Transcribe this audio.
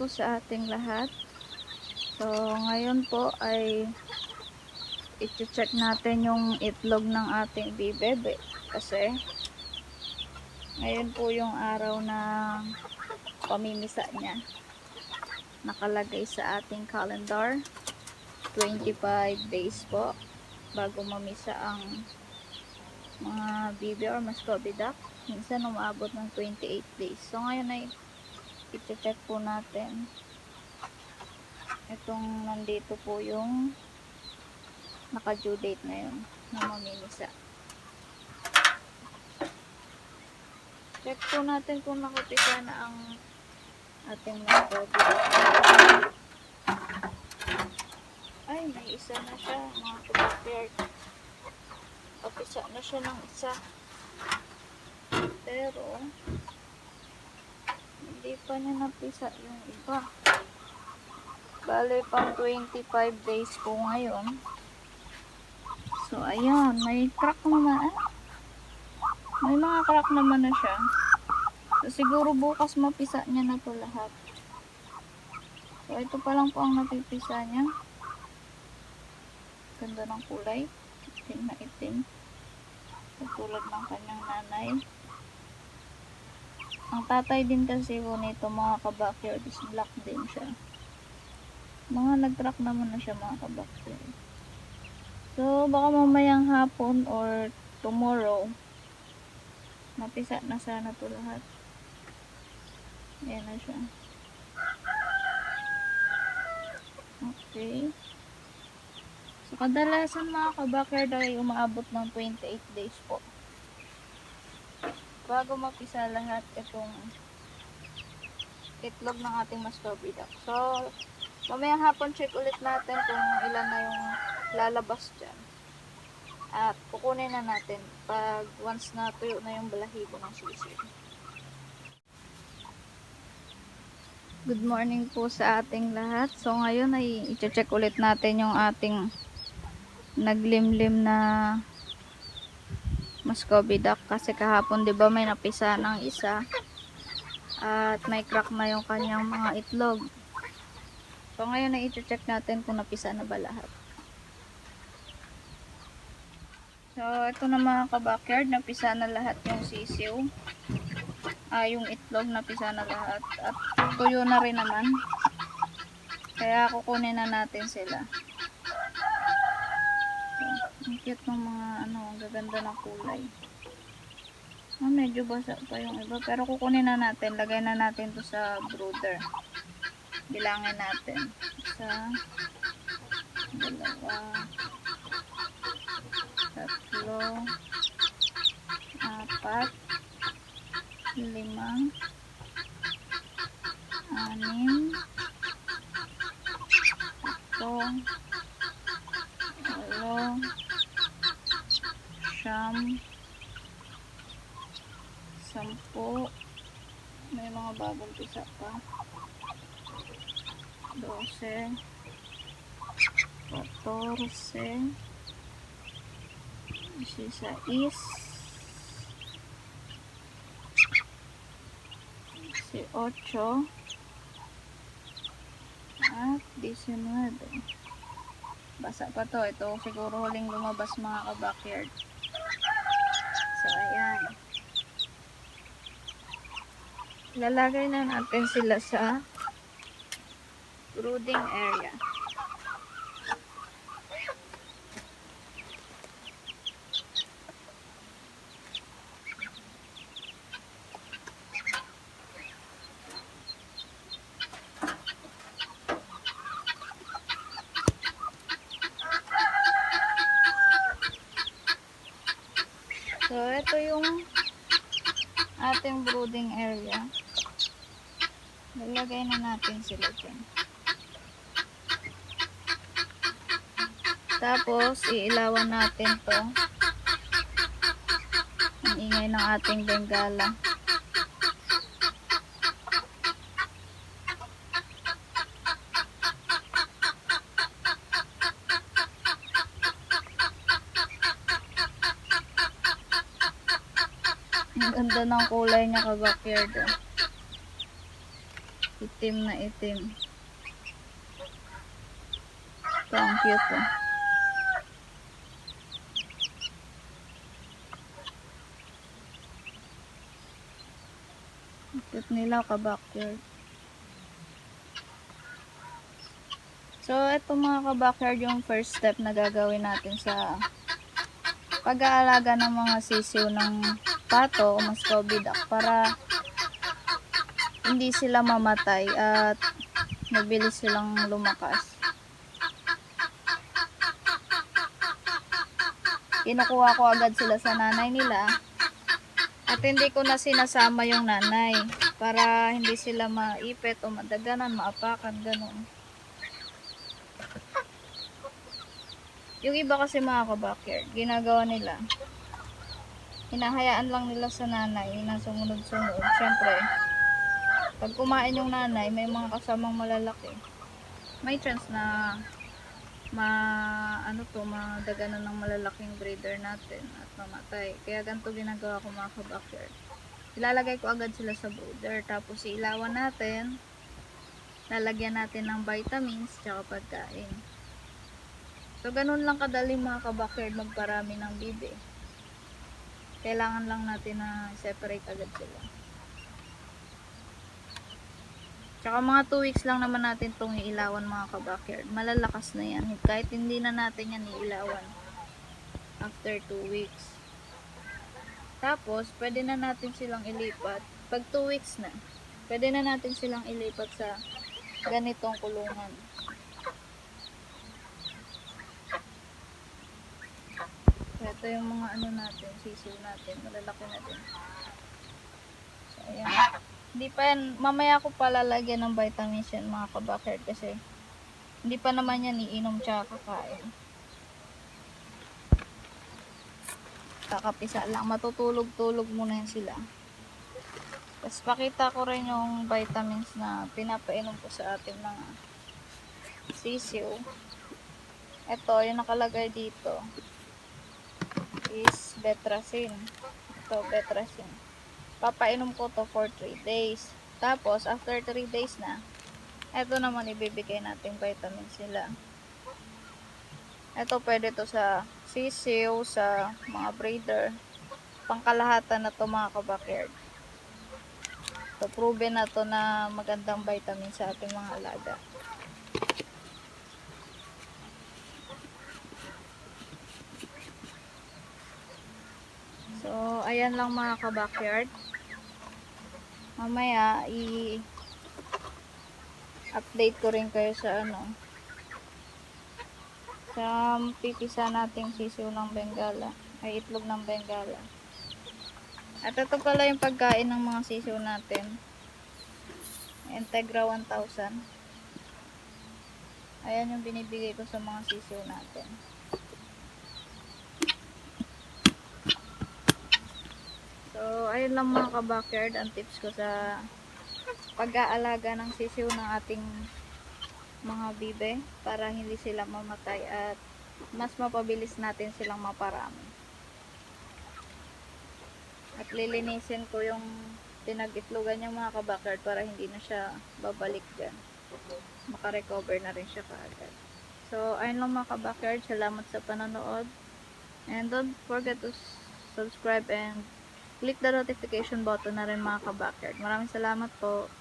Po sa ating lahat. So, ngayon po ay i-check natin yung itlog ng ating bibebe. Kasi, ngayon po yung araw na pamimisa niya. Nakalagay sa ating calendar. 25 days po bago mamisa ang mga bibi or muscovy duck. Minsan umaabot ng 28 days. So, ngayon ay i-check po natin. Itong nandito po yung naka due date ngayon na mamimisa. Check po natin kung nakapisa na ang ating mga ay may isa na siya mga kabakert kapisa na siya ng isa. Pero hindi pa niya napisa yung iba. Bale, pang 25 days po ngayon. So, ayan. May crack naman. Ah. May mga crack naman na siya. So, siguro bukas mapisa niya na to lahat. So, ito pa lang po ang napipisa niya. Ganda ng kulay. Itim na itim. Katulad ng kanyang nanay. Ang tatay din kasi po nito mga kabakyard is black din siya. Mga nag-track naman na siya mga kabakyard. So, baka mamayang hapon or tomorrow, mapisa na sana to lahat. Ayan na siya. Okay. So, kadalasan mga kabakyard ay umaabot ng 28 days po bago mapisa lahat itong itlog ng ating muscovy duck. So, mamaya hapon check ulit natin kung ilan na yung lalabas dyan. At kukunin na natin pag once na tuyo na yung balahibo ng sisig. Good morning po sa ating lahat. So, ngayon ay i-check ulit natin yung ating naglimlim na Muscovy duck kasi kahapon 'di ba may napisa ng isa at may crack na yung kanyang mga itlog. So ngayon na i-check natin kung napisa na ba lahat. So ito na mga kabakyard, napisa na lahat yung sisiw. Ah, yung itlog napisa na lahat at tuyo na rin naman. Kaya kukunin na natin sila. Ang cute ng mga ano, ang gaganda ng kulay. Ah, medyo basa pa yung iba. Pero kukunin na natin. Lagay na natin to sa brooder. Bilangin natin. Isa, dalawa, tatlo, apat, lima, anim, ito, walo, siyam, sampu, may mga bagong pisa pa, dose, katorse, sisais, si ocho, at 19. Basa pa to. Ito siguro huling lumabas mga ka-backyard. So, ayan. Lalagay na natin sila sa brooding area. So, ito yung ating brooding area. Nilagay na natin sila dyan. Tapos, iilawan natin to. Ang ingay ng ating bengala. Ganda ng kulay niya ka-backyard. Oh. Itim na itim. Ito, ang cute oh. Ang Cute nila ka-backyard. So, ito mga ka-backyard yung first step na gagawin natin sa pag-aalaga ng mga sisiw ng pato o muscovy duck para hindi sila mamatay at mabilis silang lumakas. Kinukuha ko agad sila sa nanay nila at hindi ko na sinasama yung nanay para hindi sila maipit o madaganan, maapakan, ganun. Yung iba kasi mga kabakyer, ginagawa nila, hinahayaan lang nila sa nanay na sumunod-sunod. Siyempre, pag kumain yung nanay, may mga kasamang malalaki. May chance na ma ano to madaganan ng malalaking breeder natin at mamatay. Kaya ganito ginagawa ko mga kabakyer. Ilalagay ko agad sila sa brooder tapos ilawan natin. Lalagyan natin ng vitamins tsaka pagkain. So ganun lang kadali mga kabakyer magparami ng bibi. Kailangan lang natin na separate agad sila. Tsaka mga 2 weeks lang naman natin itong iilawan mga kabackyard. Malalakas na yan. Kahit hindi na natin yan iilawan. After 2 weeks. Tapos, pwede na natin silang ilipat. Pag 2 weeks na, pwede na natin silang ilipat sa ganitong kulungan. Ito yung mga ano natin, sisiw natin. Malalaki na din. So, ayan. Hindi pa yan, mamaya ko palalagyan ng vitamins yan mga kabakerd kasi hindi pa naman yan iinom tsaka kakain. Kakapisa lang, matutulog-tulog muna yan sila. Tapos pakita ko rin yung vitamins na pinapainom ko sa ating mga sisiw. Ito, yung nakalagay dito is betracin. Ito, betracin papainom ko to for 3 days. Tapos, after 3 days na, eto naman ibibigay natin vitamin sila. Ito pwede to sa sisiw, sa mga breeder. Pangkalahatan na to mga kabakerd. So, proven na to na magandang vitamin sa ating mga alaga. So, ayan lang mga kabackyard. Mamaya i update ko rin kayo sa ano. Sa pipisa nating sisiw ng bengala. Ay itlog ng bengala. At ito pala yung pagkain ng mga sisiw natin. Integra 1000 ayan yung binibigay ko sa mga sisiw natin So, ayun lang mga ka-backyard ang tips ko sa pag-aalaga ng sisiw ng ating mga bibe para hindi sila mamatay at mas mapabilis natin silang maparami. At lilinisin ko yung pinag-itlogan yung mga ka-backyard para hindi na siya babalik dyan. Makarecover na rin siya kaagad. So, ayun lang mga ka-backyard. Salamat sa panonood. And don't forget to subscribe and click the notification button na rin mga ka-backyard. Maraming salamat po.